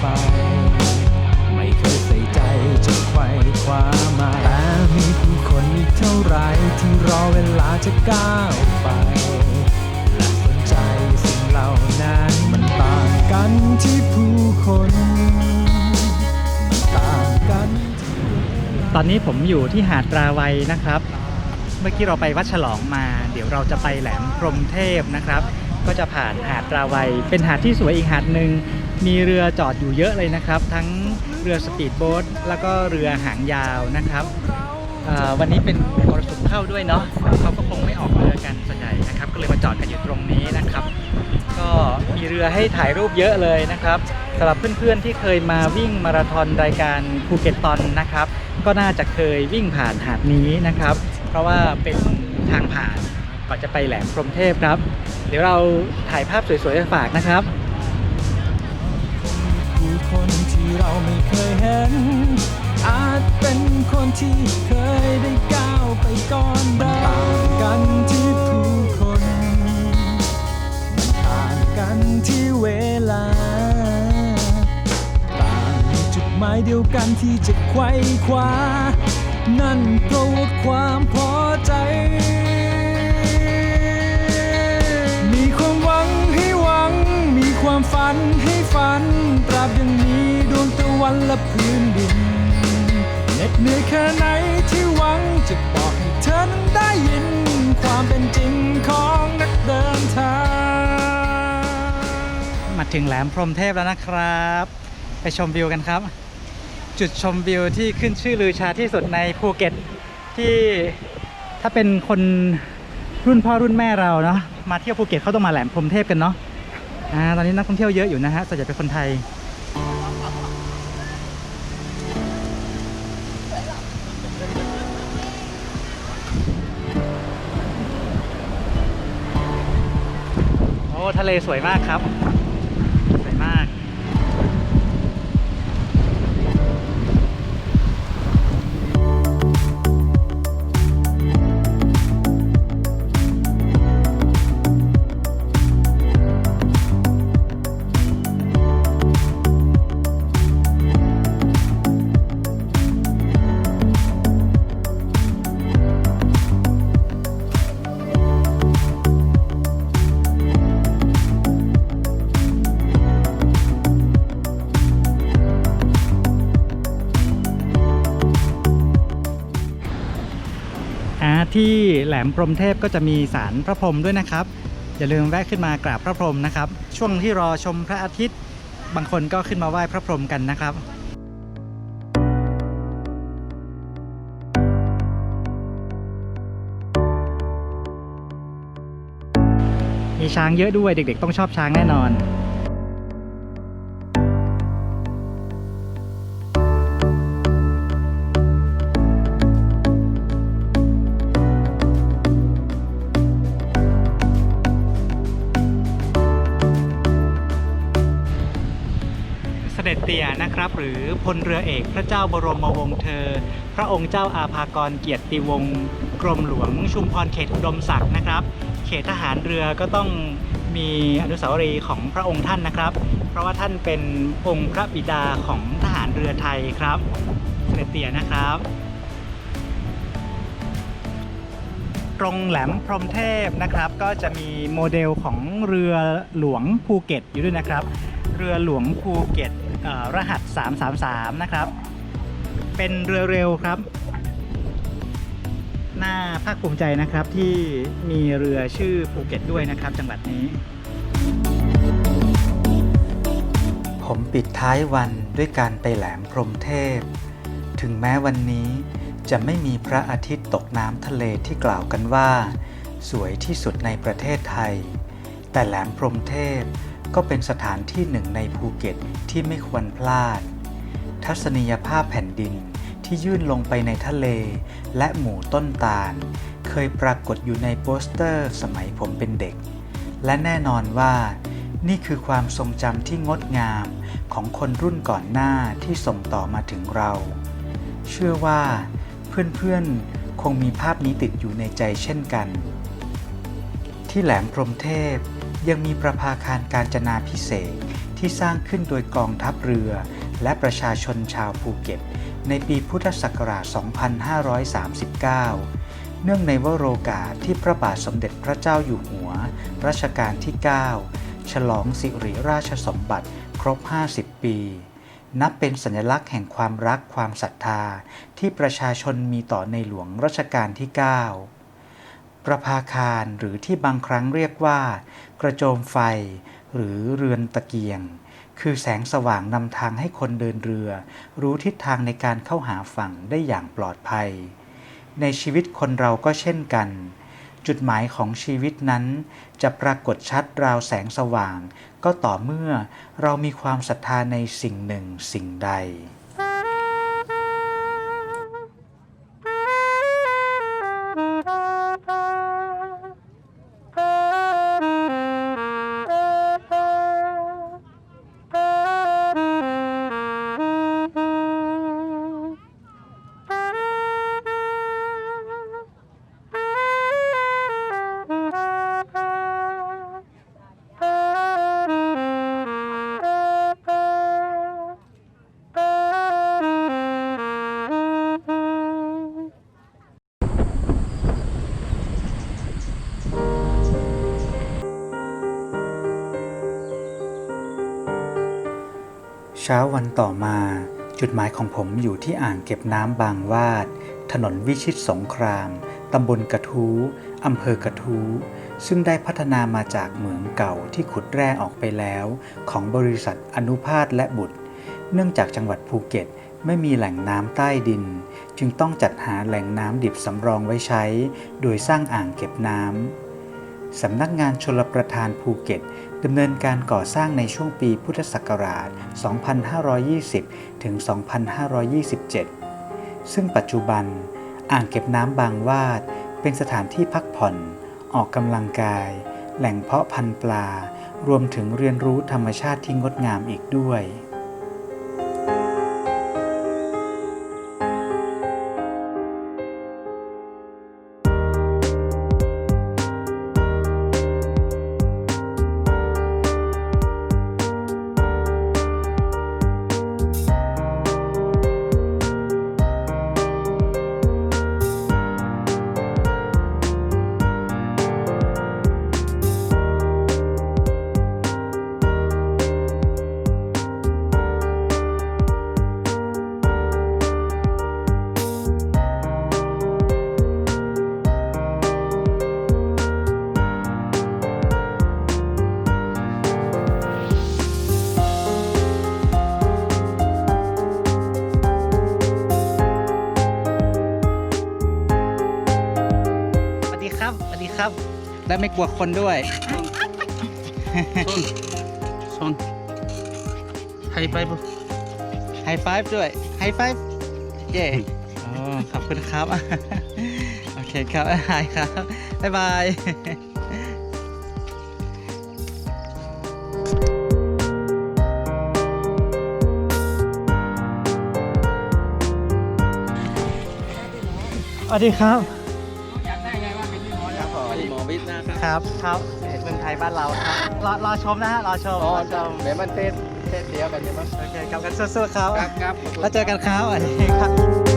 ไป ไม่เคยใส่ใจจะไขว่คว้ามาแต่มีผู้คนอีกเท่าไรที่รอเวลาจะก้าวไป และสนใจสิ่งเหล่านั้นมันต่างกันที่ผู้คนมันต่างกันที่ตอนนี้ผมอยู่ที่หาดราวัยนะครับ เมื่อกี้เราไปวัดฉลองมา เดี๋ยวเราจะไปแหลมพรหมเทพนะครับ ก็จะผ่านหาดราวัยเป็นหาดที่สวยอีกหาดหนึ่ง มีเรือจอดอยู่เยอะเลยนะครับ ทั้งเรือสปีดโบ๊ทแล้วก็เรือหางยาวนะครับวันนี้เป็นมรสุมเข้าด้วยเนาะเขาก็คงไม่ออกเรือกันส่วนใหญ่นะครับ ก็เลยมาจอดกันอยู่ตรงนี้นะครับ ก็มีเรือให้ถ่ายรูปเยอะเลยนะครับสำหรับเพื่อนๆที่เคยมาวิ่งมาราธอนรายการภูเก็ตตอนนะครับ ก็น่าจะเคยวิ่งผ่านหาดนี้นะครับ เพราะว่าเป็นทางผ่านก่อนจะไปแหลมพรหมเทพครับ เดี๋ยวเราถ่ายภาพสวยๆฝากนะครับ เราไม่เคยเห็น อาจเป็นคนที่เคยได้ก้าวไปก่อนเราต่างกันที่ผู้คนมันต่างกันที่เวลา ต่างในจุดหมายเดียวกันที่จะไขว้คว้า นั่นเพราะว่าความพอใจมีความหวังให้หวัง มีความฝันให้ฝัน ตราบยัง วันและพื้นดินเหน็ดเหนื่อยแค่ไหนที่หวังจะบอกให้เธอนั้นได้ยิน ความเป็นจริงของนักเดินทาง มาถึงแหลมพรหมเทพแล้วนะครับ ไปชมวิวกันครับ จุดชมวิวที่ขึ้นชื่อลือชาที่สุดในภูเก็ตที่ถ้าเป็นคนรุ่นพ่อรุ่นแม่เราเนาะมาเที่ยวภูเก็ตเขาต้องมาแหลมพรหมเทพกันเนาะอ่าตอนนี้นักท่องเที่ยวเยอะอยู่นะฮะส่วนใหญ่เป็นคนไทย อ้ทะเลสวยมากครับ ที่แหลมพรหมเทพก็จะมีศาลพระพรหมด้วยนะครับ อย่าลืมแวะขึ้นมากราบพระพรหมนะครับ ช่วงที่รอชมพระอาทิตย์ บางคนก็ขึ้นมาไหว้พระพรหมกันนะครับมีช้างเยอะด้วยเด็กๆ ต้องชอบช้างแน่นอน ตียนะครับ หรือพลเรือเอกพระเจ้าบรมวงศ์เธอ พระองค์เจ้าอาภากรเกียรติวงศ์กรมหลวง ชุมพรเขตอุดมศักดิ์นะครับ เขตทหารเรือก็ต้องมีอนุสาวรีย์ของพระองค์ท่านนะครับ เพราะว่าท่านเป็นองค์พระบิดาของทหารเรือไทยครับเสด็จเตี่ยนะครับตรงแหลมพรมเทพนะครับก็จะมีโมเดลของเรือหลวงภูเก็ตอยู่ด้วยนะครับ เรือหลวงภูเก็ต รหัส 333 นะครับ เป็นเรือเร็วครับ น่าภาคภูมิใจนะครับที่มีเรือชื่อภูเก็ตด้วยนะครับจังหวัดนี้ ผมปิดท้ายวันด้วยการไปแหลมพรมเทพ ถึงแม้วันนี้จะไม่มีพระอาทิตย์ตกน้ำทะเลที่กล่าวกันว่า สวยที่สุดในประเทศไทย แต่แหลมพรมเทพ ก็เป็นสถานที่หนึ่งในภูเก็ตที่ไม่ควรพลาด ทัศนียภาพแผ่นดินที่ยื่นลงไปในทะเล และหมู่ต้นตาล เคยปรากฏอยู่ในโปสเตอร์สมัยผมเป็นเด็ก และแน่นอนว่า นี่คือความทรงจำที่งดงามของคนรุ่นก่อนหน้าที่ส่งต่อมาถึงเรา เชื่อว่าเพื่อนๆ คงมีภาพนี้ติดอยู่ในใจเช่นกัน ที่แหลมพรมเทพ ยังมีประภาคารการจนาพิเศษที่สร้างขึ้นโดยกองทัพเรือ และประชาชนชาวภูเก็ต ในปีพุทธศักราช 2539 เนื่องในวโรกาสที่พระบาทสมเด็จพระเจ้าอยู่หัว รัชกาลที่ 9 ฉลองสิริราชสมบัติครบ 50 ปี นับเป็นสัญลักษณ์แห่งความรักความศรัทธาที่ประชาชนมีต่อในหลวงรัชกาลที่ 9 ประภาคารหรือที่บางครั้งเรียกว่า กระโจมไฟ หรือเรือนตะเกียง คือแสงสว่างนำทางให้คนเดินเรือ รู้ทิศทางในการเข้าหาฝั่งได้อย่างปลอดภัย ในชีวิตคนเราก็เช่นกัน จุดหมายของชีวิตนั้น จะปรากฏชัดราวแสงสว่าง ก็ต่อเมื่อเรามีความศรัทธาในสิ่งหนึ่งสิ่งใด ช้าวันต่อมา จุดหมายของผมอยู่ที่อ่างเก็บน้ำบางวาด ถนนวิชิตสงคราม ตำบลกระทู้อำเภอกระทู้ซึ่งได้พัฒนามาจากเหมืองเก่าที่ขุดแร่ออกไปแล้ว ของบริษัทอนุภาสและบุตร เนื่องจากจังหวัดภูเก็ตไม่มีแหล่งน้ำใต้ดิน จึงต้องจัดหาแหล่งน้ำดิบสำรองไว้ใช้ โดยสร้างอ่างเก็บน้ำสำนักงานชลประทานภูเก็ต ดำเนินการก่อสร้างในช่วงปีพุทธศักราช 2520 ถึง 2527 ซึ่งปัจจุบันอ่างเก็บน้ำบางวาด เป็นสถานที่พักผ่อน ออกกำลังกาย แหล่งเพาะพันธุ์ปลา รวมถึงเรียนรู้ธรรมชาติที่งดงามอีกด้วย และไม่กลัวคนด้วย ซอนไฮไฟบุไฮไฟฟ์ด้วย ไฮไฟฟ์เย่โอ้ขอบคุณครับ โอเคครับหายครับ บ๊ายบายสวัสดีครับ ครับครับครับเมืองไทยบ้านเราครับรอรอชมนะฮะรอชมอ๋อรอชมเดี๋ยวมันเต้นเต้นเดียวกันใช่ไหมโอเคครับกันสู้ๆครับครับครับแล้วเจอกันครับอันนี้ครับ